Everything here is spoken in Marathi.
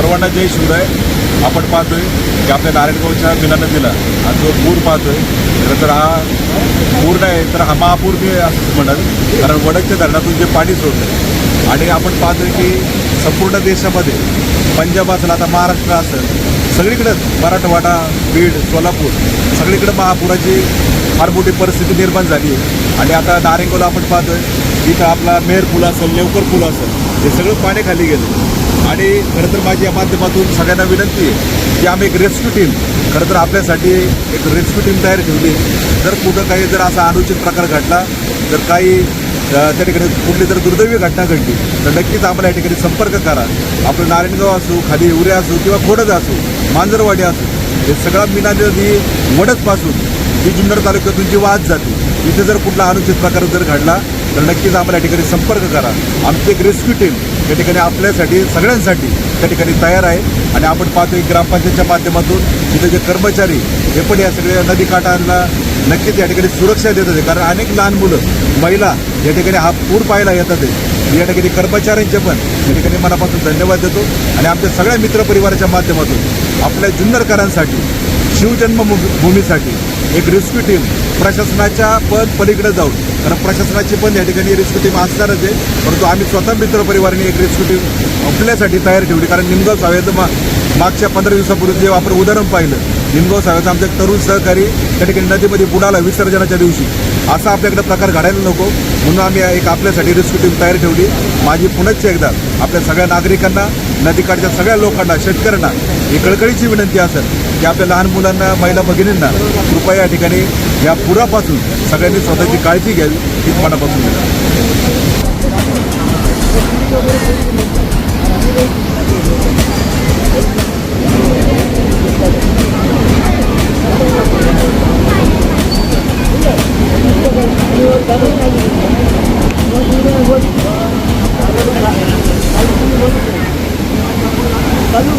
सर्वांना जय शिवराय. आपण पाहतोय की आपल्या नारायणगावच्या मिलानं दिला हा जो पूर पाहतोय खरं तर हा पूर नाही तर हा महापूर मी असं म्हणत. कारण वडकच्या धरणातून जे पाणी सोडलं आणि आपण पाहतोय की संपूर्ण देशामध्ये पंजाब असेल आता महाराष्ट्र असेल सगळीकडंच मराठवाडा बीड सोलापूर सगळीकडं महापुराची फार मोठी परिस्थिती निर्माण झाली आहे. आणि आता नारेंगोला आपण पाहतोय इथं आपला मेहर पूल असेल लेवकर पूल असेल हे सगळं पाण्याखाली गेलं. आणि खरं तर माझी या माध्यमातून सगळ्यांना विनंती आहे की आम्ही एक रेस्क्यू टीम खरं तर आपल्यासाठी एक रेस्क्यू टीम तयार ठेवली. जर कुठं काही जर असा अनुचित प्रकार घडला जर काही त्या ठिकाणी कुठली जर दुर्दैवी घटना घडली तर नक्कीच आम्हाला या ठिकाणी संपर्क करा. आपलं नारायणगाव असू खाली उरे असो किंवा खोडद असो मांजरवाडी असो हे सगळा मीना नदी वडदपासून जी जुन्नर तालुक्यातून जी वाद जाते इथे जर कुठला अनुचित प्रकार जर घडला तर नक्कीच आम्हाला या ठिकाणी संपर्क करा. आमची एक रेस्क्यू टीम या ठिकाणी आपल्यासाठी सगळ्यांसाठी त्या ठिकाणी तयार आहे. आणि आपण पाहतो एक ग्रामपंचायतच्या माध्यमातून तिथे जे कर्मचारी हे पण या सगळ्या नदीकाठांना नक्कीच या ठिकाणी सुरक्षा देत होते. कारण अनेक लहान मुलं महिला या ठिकाणी हा पूर पाहायला येतात आहे. या ठिकाणी कर्मचाऱ्यांचे पण या ठिकाणी मनापासून धन्यवाद देतो. आणि आमच्या सगळ्या मित्रपरिवाराच्या माध्यमातून आपल्या जुन्नरकरांसाठी शिवजन्मभूमीसाठी एक रेस्क्यू टीम प्रशासनाच्या पण पलीकडे जाऊन कारण प्रशासनाची पण या ठिकाणी रेस्क्यू टीम असणारच आहे परंतु आम्ही स्वतः मित्रपरिवाराने एक रेस्क्यू टीम आपल्यासाठी तयार ठेवली कारण निमगाव साव्याचं मा मागच्या पंधरा दिवसापूर्वी जे आपण उदाहरण पाहिलं निमगाव साव्याचा आमचा एक तरुण सहकारी त्या ठिकाणी नदीमध्ये बुडाला विसर्जनाच्या दिवशी. असा आपल्याकडे प्रकार घडायला नको. म्हणून आम्ही एक आपल्यासाठी रेस्क्यू टीम तयार ठेवली. माझी पुनश्च एकदा आपल्या सगळ्या नागरिकांना नदीकाठच्या सगळ्या लोकांना शेतकऱ्यांना ही कळकळीची विनंती असेल की आपल्या लहान मुलांना महिला भगिनींना कृपया या ठिकाणी या पुरापासून सगळ्यांनी स्वतःची काळजी घ्यावी ही मनापासून চালু